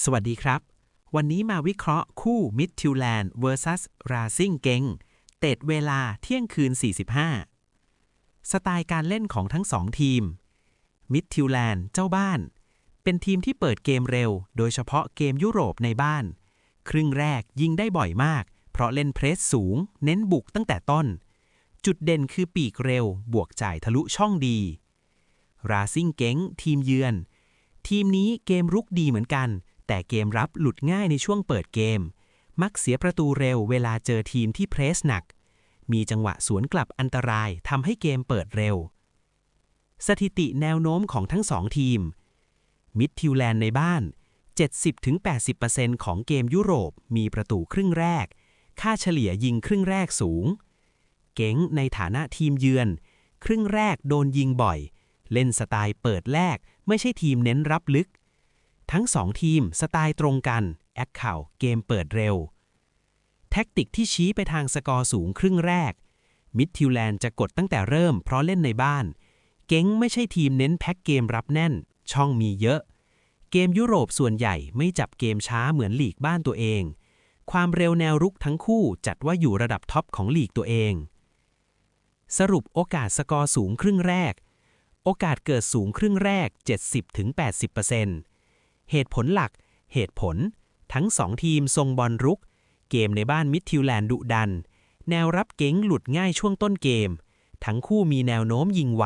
สวัสดีครับ วันนี้มาวิเคราะห์คู่ Mid t i l a n d vs Racing เกงเตดเวลาเที่ยงคืน 45 สไตล์การเล่นของทั้งสองทีม Mid t i l a n d เจ้าบ้าน เป็นทีมที่เปิดเกมเร็ว โดยเฉพาะเกมยุโรปในบ้าน ครึ่งแรกยิงได้บ่อยมาก เพราะเล่นเพรสสูง เน้นบุกตั้งแต่ต้น จุดเด่นคือปีกเร็ว บวกจ่ายทะลุช่องดี Racing เก้งทีมเยือน ทีมนี้เกมรุกดีเหมือนกัน แต่เกมรับหลุดง่ายในช่วงเปิดเกม มักเสียประตูเร็วเวลาเจอทีมที่เพรสหนัก มีจังหวะสวนกลับอันตรายทำให้เกมเปิดเร็ว สถิติแนวโน้มของทั้งสองทีม มิดทิวแลนด์ในบ้าน 70-80%ของเกมยุโรปมีประตูครึ่งแรก ค่าเฉลี่ยยิงครึ่งแรกสูง เก๋งในฐานะทีมเยือน ครึ่งแรกโดนยิงบ่อย เล่นสไตล์เปิดแรกไม่ใช่ทีมเน้นรับลึก ทั้งสองทีมสไตล์ตรงกันแอคเข่าเกมเปิดเร็ว แท็กติกที่ชี้ไปทางสกอร์สูงครึ่งแรก มิดทิวแลนด์จะกดตั้งแต่เริ่มเพราะเล่นในบ้าน เก๋งไม่ใช่ทีมเน้นแพ็กเกมรับแน่น ช่องมีเยอะ เกมยุโรปส่วนใหญ่ไม่จับเกมช้าเหมือนลีกบ้านตัวเอง ความเร็วแนวรุกทั้งคู่จัดว่าอยู่ระดับท็อปของลีกตัวเอง สรุปโอกาสสกอร์สูงครึ่งแรก โอกาสเกิดสูงครึ่งแรก 70-80% เหตุผลหลัก เหตุผล ทั้งสองทีมทรงบอลรุก เกมในบ้านมิดทิวแลนด์ดุดัน แนวรับเก๋งหลุดง่ายช่วงต้นเกม ทั้งคู่มีแนวโน้มยิงไว